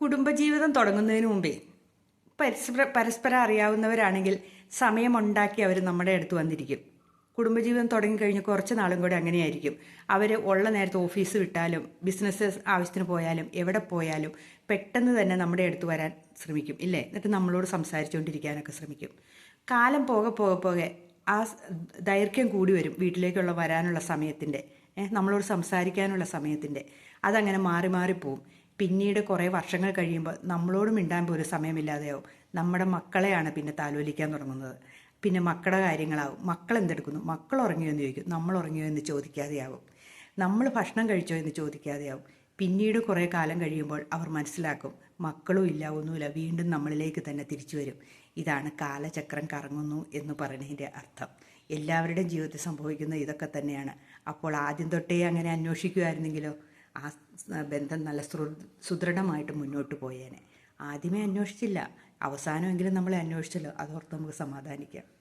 കുടുംബജീവിതം തുടങ്ങുന്നതിന് മുമ്പേ പരസ്പര പരസ്പരം അറിയാവുന്നവരാണെങ്കിൽ സമയമുണ്ടാക്കി അവർ നമ്മുടെ അടുത്ത് വന്നിരിക്കും. കുടുംബജീവിതം തുടങ്ങിക്കഴിഞ്ഞ് കുറച്ച് നാളും കൂടെ അങ്ങനെയായിരിക്കും. അവർ ഉള്ള നേരത്തെ ഓഫീസ് വിട്ടാലും ബിസിനസ് ആവശ്യത്തിന് പോയാലും എവിടെ പോയാലും പെട്ടെന്ന് തന്നെ നമ്മുടെ അടുത്ത് വരാൻ ശ്രമിക്കും ഇല്ലേ? എന്നിട്ട് നമ്മളോട് സംസാരിച്ചുകൊണ്ടിരിക്കാനൊക്കെ ശ്രമിക്കും. കാലം പോകെ പോകെ പോകെ ആ ദൈർഘ്യം കൂടി വരും വീട്ടിലേക്കുള്ള വരാനുള്ള സമയത്തിന്റെ നമ്മളോട് സംസാരിക്കാനുള്ള സമയത്തിന്റെ അതങ്ങനെ മാറി മാറി പോവും. പിന്നീട് കുറേ വർഷങ്ങൾ കഴിയുമ്പോൾ നമ്മളോട് മിണ്ടാൻ പോലും സമയമില്ലാതെയാവും. നമ്മുടെ മക്കളെയാണ് പിന്നെ താലോലിക്കാൻ തുടങ്ങുന്നത്. പിന്നെ മക്കളുടെ കാര്യങ്ങളാവും. മക്കൾ എന്തെടുക്കുന്നു? മക്കൾ ഉറങ്ങിയോ എന്ന് ചോദിക്കും. നമ്മൾ ഉറങ്ങിയോ എന്ന് ചോദിക്കാതെയാവും. നമ്മൾ ഭക്ഷണം കഴിച്ചോ എന്ന് ചോദിക്കാതെയാവും. പിന്നീട് കുറേ കാലം കഴിയുമ്പോൾ അവർ മനസ്സിലാക്കും മക്കളും ഇല്ല ഒന്നുമില്ല. വീണ്ടും നമ്മളിലേക്ക് തന്നെ തിരിച്ചു വരും. ഇതാണ് കാലചക്രം കറങ്ങുന്നു എന്ന് പറയുന്നതിന്റെ അർത്ഥം. എല്ലാവരുടെയും ജീവിതത്തിൽ സംഭവിക്കുന്ന ഇതൊക്കെ തന്നെയാണ്. അപ്പോൾ ആദ്യം തൊട്ടേ അങ്ങനെ അന്വേഷിക്കുമായിരുന്നെങ്കിലോ ആ ബന്ധം നല്ല സുദൃഢമായിട്ട് മുന്നോട്ട് പോയേനെ. ആദ്യമേ അന്വേഷിച്ചില്ല. അവസാനമെങ്കിലും നമ്മളെ അന്വേഷിച്ചല്ലോ. അതോർത്ത് നമുക്ക് സമാധാനിക്കാം.